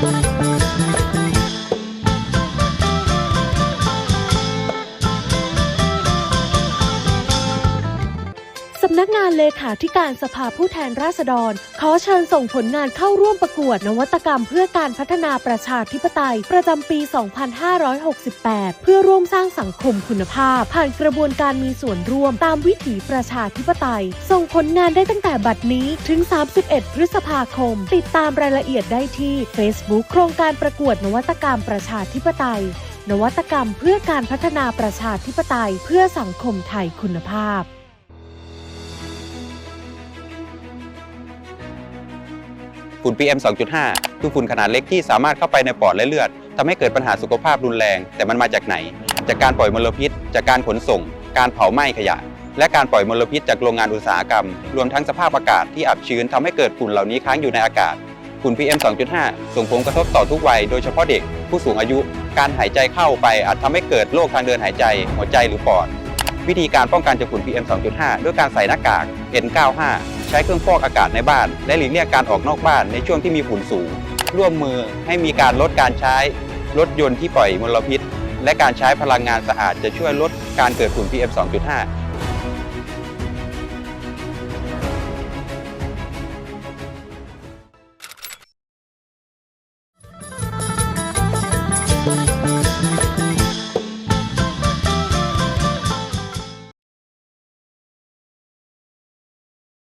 สำนักงานเลขาธิการสภาผู้แทนราษฎร ขอเชิญส่งผลงานเข้าร่วมประกวดนวัตกรรมเพื่อการพัฒนาประชาธิปไตย ประจำปี 2568 เพื่อร่วมสร้างสังคมคุณภาพ ผ่านกระบวนการมีส่วนร่วมตามวิถีประชาธิปไตย ส่งผลงานได้ตั้งแต่บัดนี้ถึง 31 พฤษภาคม ติดตามรายละเอียดได้ที่ Facebook โครงการประกวดนวัตกรรมประชาธิปไตย นวัตกรรมเพื่อการพัฒนาประชาธิปไตย เพื่อสังคมไทยคุณภาพ ฝุ่น PM 2.5 คือฝุ่นขนาดเล็กที่สามารถเข้าไปในปอดและเลือดทำให้เกิดปัญหาสุขภาพรุนแรง แต่มันมาจากไหน จากการปล่อยมลพิษ จากการขนส่ง การเผาไหม้ขยะ และการปล่อยมลพิษจากโรงงานอุตสาหกรรม รวมทั้งสภาพอากาศที่อับชื้นทำให้เกิดฝุ่นเหล่านี้ค้างอยู่ในอากาศฝุ่น PM 2.5 ส่งผลกระทบต่อทุกวัย โดยเฉพาะเด็ก ผู้สูงอายุ การหายใจเข้าไปอาจทำให้เกิดโรคทางเดินหายใจ หัวใจหรือปอด วิธีการป้องกันจากฝุ่น PM 2.5 ด้วยการใส่หน้ากาก N95 ใช้เครื่องฟอกอากาศในบ้าน และหลีกเลี่ยงการออกนอกบ้านในช่วงที่มีฝุ่นสูง ร่วมมือให้มีการลดการใช้รถยนต์ที่ปล่อยมลพิษ และการใช้พลังงานสะอาดจะช่วยลดการเกิดฝุ่น PM 2.5